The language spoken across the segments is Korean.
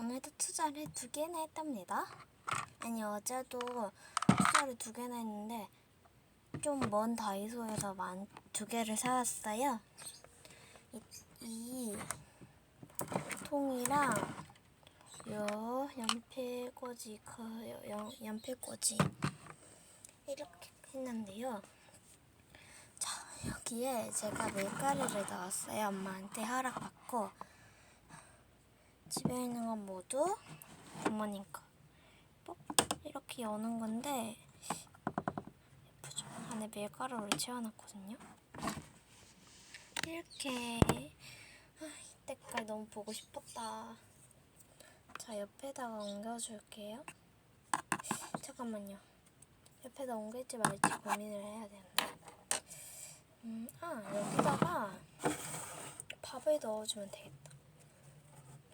오늘도 투자를 두 개나 했답니다. 아니 어제도 투자를 두 개나 했는데 좀 먼 다이소에서 만 두 개를 사왔어요. 이, 이 통이랑 요 연필꽂이 그 연, 연필꽂이 이렇게 했는데요. 자 여기에 제가 밀가루를 넣었어요. 엄마한테 허락받고 집에 있는 건 모두 부모님 거. 뽁 이렇게 여는 건데 예쁘죠? 안에 밀가루를 채워놨거든요. 이렇게 아, 이때까지 너무 보고 싶었다. 자 옆에다가 옮겨줄게요. 잠깐만요. 옆에다 옮길지 말지 고민을 해야 되는데. 음, 아 여기다가 밥을 넣어주면 되겠다.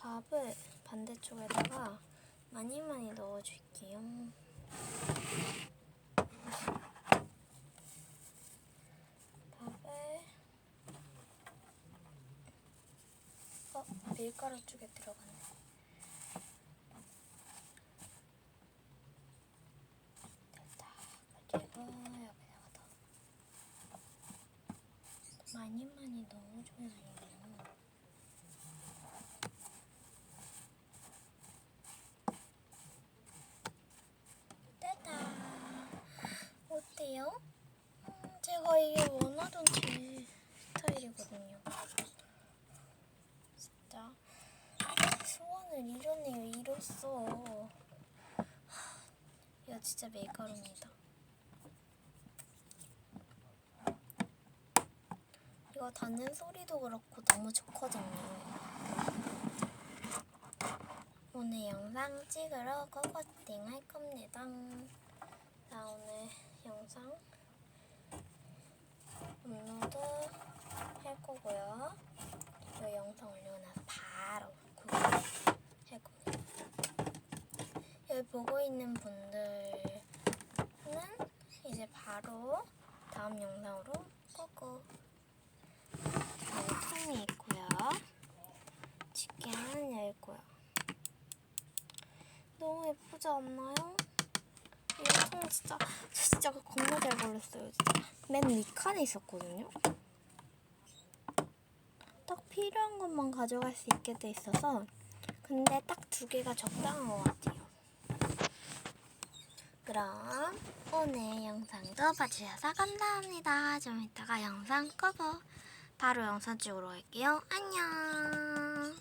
밥을 반대쪽에다가 많이 많이 넣어줄게요. 밥을 어 밀가루 쪽에 들어갔네. 됐다. 그리고 여기다가 더 많이 많이 넣어줘야. 됐다. 어때요? 음, 이게 원하던 제 스타일이거든요. 진짜 소원을 이뤄내요, 이뤘어. 하, 이거 진짜 밀가루입니다. 이거 닿는 소리도 그렇고 너무 좋거든요. 오늘 영상 찍으러 고고띵 할겁니다. 자, 오늘 영상 업로드 할 거고요. 이 영상 올리고 나서 바로 구독할 거예요. 여기 보고 있는 분들은 이제 바로 다음 영상으로. 여기 통이 있고요. 집게는 열고요. 너무 예쁘지 않나요? 이통 진짜 저 진짜 겁나 잘 걸렸어요. 진짜 맨 위칸에 있었거든요. 딱 필요한 것만 가져갈 수 있게 돼 있어서 근데 딱 두 개가 적당한 것 같아요. 그럼 오늘 영상도 봐주셔서 감사합니다. 좀 이따가 영상 끄고 바로 영상 찍으러 갈게요. 안녕.